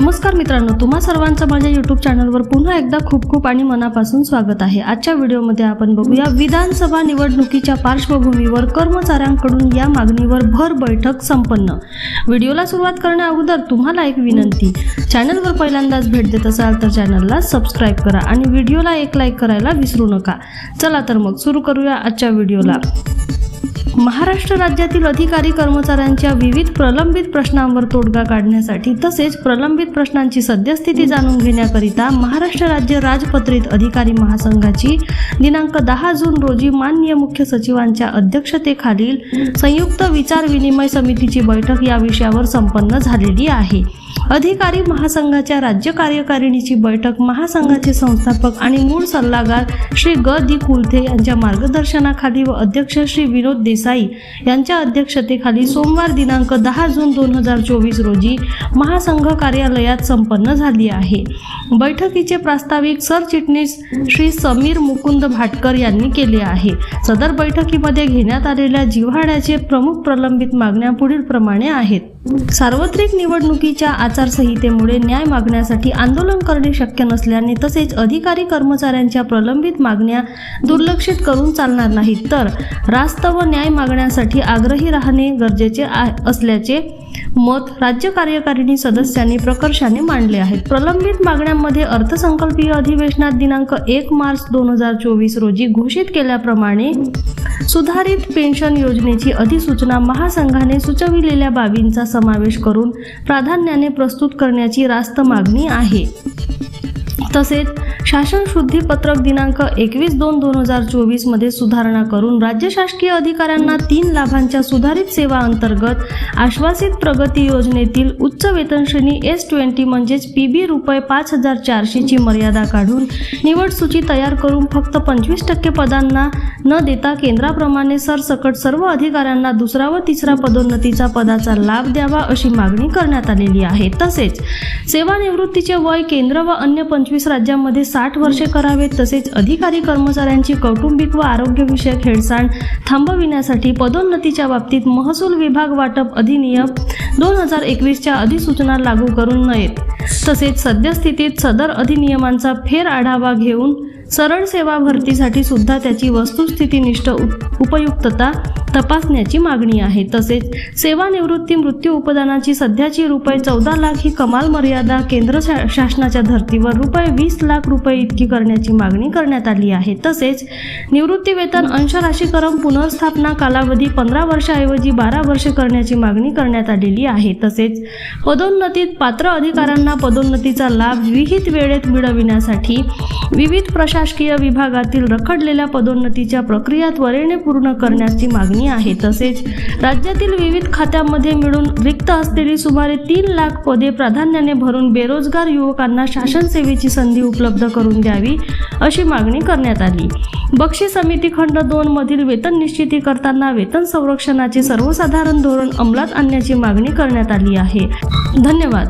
नमस्कार मित्रांनो तुम्हा सर्वांचं माझ्या युट्यूब चॅनलवर पुन्हा एकदा खूप खूप आणि मनापासून स्वागत आहे. आजच्या व्हिडिओमध्ये आपण बघूया विधानसभा निवडणुकीच्या पार्श्वभूमीवर कर्मचाऱ्यांकडून या मागणीवर भर बैठक संपन्न. व्हिडिओला सुरुवात करण्या अगोदर तुम्हाला एक विनंती चॅनलवर पहिल्यांदाच भेट देत असाल तर चॅनलला सबस्क्राईब करा आणि व्हिडिओला एक लाईक करायला विसरू नका. चला तर मग सुरू करूया आजच्या व्हिडिओला. महाराष्ट्र राज्यातील अधिकारी कर्मचाऱ्यांच्या विविध प्रलंबित प्रश्नांवर तोडगा काढण्यासाठी तसेच प्रलंबित प्रश्नांची सद्यस्थिती जाणून घेण्याकरिता महाराष्ट्र राज्य राजपत्रित अधिकारी महासंघाची दिनांक दहा जून रोजी मान्य मुख्य सचिवांच्या अध्यक्षतेखालील संयुक्त विचार विनिमय समितीची बैठक या विषयावर संपन्न झालेली आहे. अधिकारी महासंघाच्या राज्य कार्यकारिणीची बैठक महासंघाचे संस्थापक आणि मूळ सल्लागार श्री ग. दी. कुलथे यांच्या मार्गदर्शनाखाली व अध्यक्ष श्री विनोद देसाई यांच्या अध्यक्षतेखाली सोमवार दिनांक दहा जून दोन हजार चोवीस रोजी महासंघ कार्यालयात संपन्न झाली आहे. बैठकीचे प्रास्ताविक सरचिटणीस श्री समीर मुकुंद भाटकर यांनी केले आहे. सदर बैठकीमध्ये घेण्यात आलेल्या जिव्हाळ्याचे प्रमुख प्रलंबित मागण्या पुढील प्रमाणे आहेत. सार्वत्रिक निवडणुकीच्या आचारसंहितेमुळे न्याय मागण्यासाठी आंदोलन करणे शक्य नसल्याने तसेच अधिकारी कर्मचाऱ्यांच्या प्रलंबित मागण्या दुर्लक्षित करून चालणार नाहीत. तर रास्त व न्याय मागण्यासाठी आग्रही राहणे गरजेचे असल्याचे मत राज्य कार्यकारिणी सदस्यांनी प्रकर्षाने मांडले आहेत. प्रलंबित मागण्यांमध्ये अर्थसंकल्पीय अधिवेशनात दिनांक एक मार्च दोन हजार चोवीस रोजी घोषित केल्याप्रमाणे सुधारित पेन्शन योजनेची अधिसूचना महासंघाने सुचविलेल्या बाबींचा समावेश करून प्राधान्याने प्रस्तुत करण्याची रास्त मागणी आहे. तसेच शासन शुद्धीपत्रक दिनांक एकवीस दोन दोन हजार चोवीसमध्ये सुधारणा करून राज्य शासकीय अधिकाऱ्यांना तीन लाभांच्या सुधारित सेवा अंतर्गत आश्वासित प्रगती योजनेतील उच्च वेतनश्रेणी एस ट्वेंटी म्हणजेच पी बी रुपये पाच हजार चारशेची मर्यादा काढून निवड सूची तयार करून फक्त पंचवीस टक्के पदांना न देता केंद्राप्रमाणे सरसकट सर्व अधिकाऱ्यांना दुसरा व तिसरा पदोन्नतीचा पदाचा लाभ द्यावा अशी मागणी करण्यात आलेली आहे. तसेच सेवानिवृत्तीचे वय केंद्र व अन्य पंचवीस राज्यांमध्ये साठ वर्षे करावेत तसेच अधिकारी कर्मचाऱ्यांची कौटुंबिक व आरोग्यविषयक हेळसांड थांबविण्यासाठी पदोन्नतीच्या बाबतीत महसूल विभाग वाटप अधिनियम दोन हजार एकवीसच्या अधिसूचना लागू करू नयेत. तसेच सद्यस्थितीत सदर अधिनियमांचा फेर आढावा घेऊन सरळ सेवा भरतीसाठी सुद्धा त्याची वस्तुस्थितीनिष्ठ उप- उपयुक्तता तपासण्याची मागणी आहे. तसेच सेवानिवृत्ती मृत्यू उपदानाची सध्याची रुपये चौदा लाख ही कमाल मर्यादा केंद्र शा- शासनाच्या धर्तीवर रुपये वीस लाख रुपये इतकी करण्याची मागणी करण्यात आली आहे. तसेच निवृत्ती वेतन अंशराशीकरण पुनर्स्थापना कालावधी पंधरा वर्षाऐवजी बारा वर्षे करण्याची मागणी करण्यात आलेली आहे. तसेच पदोन्नतीत पात्र अधिकाऱ्यांना पदोन्नतीचा लाभ विहित वेळेत मिळविण्यासाठी विविध प्रशासकीय विभागातील रखडलेल्या पदोन्नतीच्या प्रक्रिया त्वरेने पूर्ण करण्याची मागणी आहे. तसेच राज्यातील विविध खात्यांमध्ये मिळून रिक्त असलेली सुमारे तीन लाख पदे प्राधान्याने भरून बेरोजगार युवकांना शासन सेवेची संधी उपलब्ध करून द्यावी अशी मागणी करण्यात आली. बक्षी समिती खंड दोन मधील वेतन निश्चिती करताना वेतन संरक्षणाचे सर्वसाधारण धोरण अंमलात आणण्याची मागणी करण्यात आली आहे. धन्यवाद.